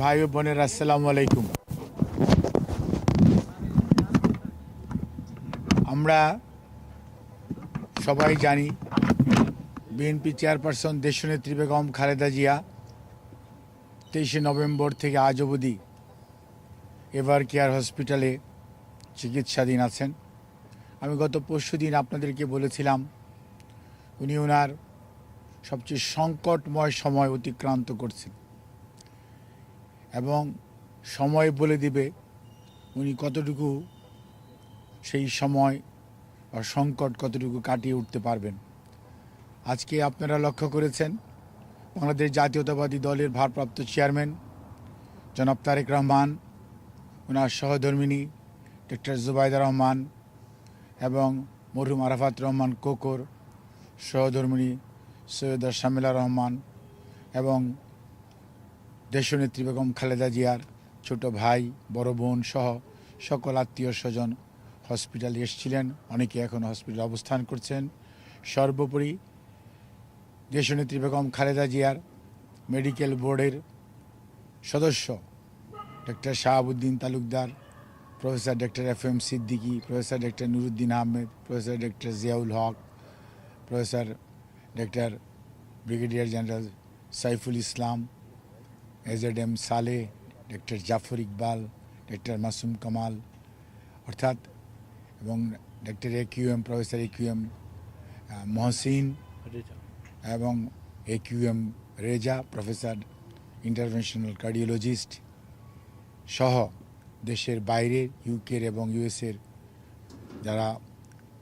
ভাই ও বোনের, আসসালামু আলাইকুম। আমরা সবাই জানি বিএনপি চেয়ারপারসন দেশনেত্রী বেগম খালেদা জিয়া তেইশে নভেম্বর থেকে আজ অবধি এভার কেয়ার হসপিটালে চিকিৎসাধীন আছেন। আমি গত পরশু দিন আপনাদেরকে বলেছিলাম, উনি ওনার সবচেয়ে সংকটময় সময় অতিক্রান্ত করছেন। এবং সময় বলে দিবে উনি কতটুকু সেই সময় বা সংকট কতটুকু কাটিয়ে উঠতে পারবেন। আজকে আপনারা লক্ষ্য করেছেন, বাংলাদেশ জাতীয়তাবাদী দলের ভারপ্রাপ্ত চেয়ারম্যান জনাব তারেক রহমান ওনার সহধর্মিনী ডক্টর জুবাইদা রহমান এবং মরহুম আরাফাত রহমান কোকর সহধর্মিনী সৈয়দা শামিলা রহমান এবং দেশনেত্রী বেগম খালেদা জিয়ার ছোট ভাই, বড় বোন সহ সকল আত্মীয় স্বজন হসপিটালে এসেছিলেন। অনেকে এখন হসপিটালে অবস্থান করছেন। সর্বোপরি দেশনেত্রী বেগম খালেদা জিয়ার মেডিকেল বোর্ডের সদস্য doctor Shahabuddin Talukdar, professor doctor F M Siddiqui, professor doctor Nuruddin Ahmed, professor doctor Ziaul Haq, professor doctor brigadier general Saiful Islam A Z M Saleh doctor Zafar Iqbal doctor Masum Kamal অর্থাৎ এবং doctor A Q M professor A Q M Mohsin এবং A Q M Reza professor interventional cardiologist সহ দেশের বাইরের ইউকের এবং ইউএসের যারা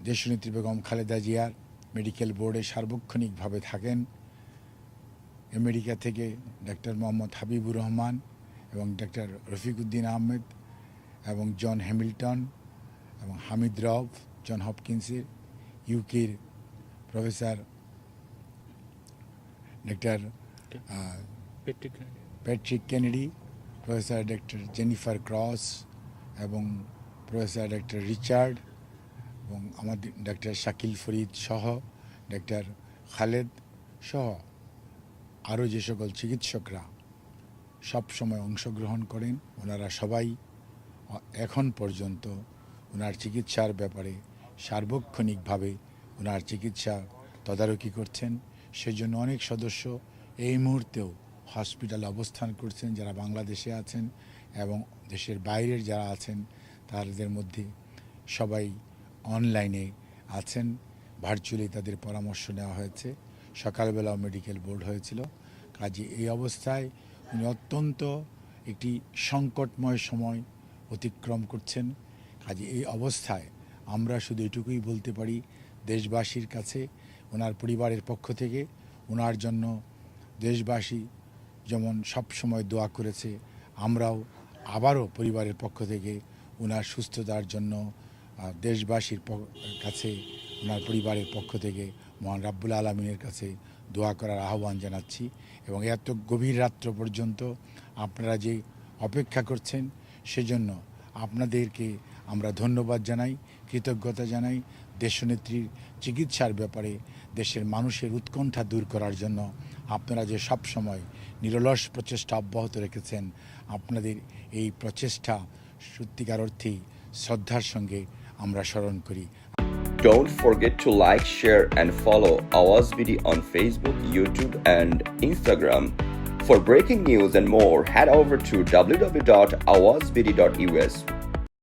দেশনেত্রী বেগম খালেদা জিয়ার মেডিকেল বোর্ডে সার্বক্ষণিকভাবে থাকেন। আমেরিকা থেকে ডক্টর মোহাম্মদ হাবিবুর রহমান এবং ডক্টর রফিকুদ্দিন আহমেদ এবং জন হ্যামিল্টন এবং হামিদ রব জন হপকিন্সের ইউকের professor doctor Patrick Kennedy professor doctor Jennifer Cross এবং প্রফেসর ডক্টর রিচার্ড এবং আমাদের ডাক্তার শাকিল ফরিদ সহ ডক্টর খালেদ সহ। আরও যে সকল চিকিৎসকরা সব সময় অংশগ্রহণ করেন, ওনারা সবাই এখন পর্যন্ত ওনার চিকিৎসার ব্যাপারে সার্বক্ষণিকভাবে ওনার চিকিৎসা তদারকি করছেন। সেজন্য অনেক সদস্য এই মুহূর্তেও হসপিটালে অবস্থান করছেন, যারা বাংলাদেশে আছেন এবং দেশের বাইরের যারা আছেন, তাদের মধ্যে সবাই অনলাইনে আছেন। ভার্চুয়ালি তাদের পরামর্শ নেওয়া হয়েছে। সকালবেলাও মেডিকেল বোর্ড হয়েছিল। কাজে এই অবস্থায় উনি অত্যন্ত একটি সংকটময় সময় অতিক্রম করছেন। কাজে এই অবস্থায় আমরা শুধু এটুকুই বলতে পারি, দেশবাসীর কাছে, ওনার পরিবারের পক্ষ থেকে ওনার জন্য দেশবাসী যেমন সব সময় দোয়া করেছে, আমরাও আবারও পরিবারের পক্ষ থেকে ওনার সুস্থতার জন্য দেশবাসীর কাছে, ওনার পরিবারের পক্ষ থেকে মহান রাব্বুল আলমিনের কাছে দোয়া করার আহ্বান জানাচ্ছি এবং এত গভীর রাত্র পর্যন্ত আপনারা যে অপেক্ষা করছেন সেজন্য আপনাদেরকে আমরা ধন্যবাদ জানাই, কৃতজ্ঞতা জানাই দেশনেত্রীর চিকিৎসার ব্যাপারে, দেশের মানুষের উৎকণ্ঠা দূর করার জন্য। আপনারা যে সব সময় নিরলস প্রচেষ্টা অব্যাহত রেখেছেন, আপনাদের এই প্রচেষ্টা সত্যিকার অর্থেই শ্রদ্ধার সঙ্গে আমরা স্মরণ করি। Don't forget to like, share, and follow Awaz on Facebook, YouTube, and Instagram. For breaking news and more, head over to www.awazbd.us.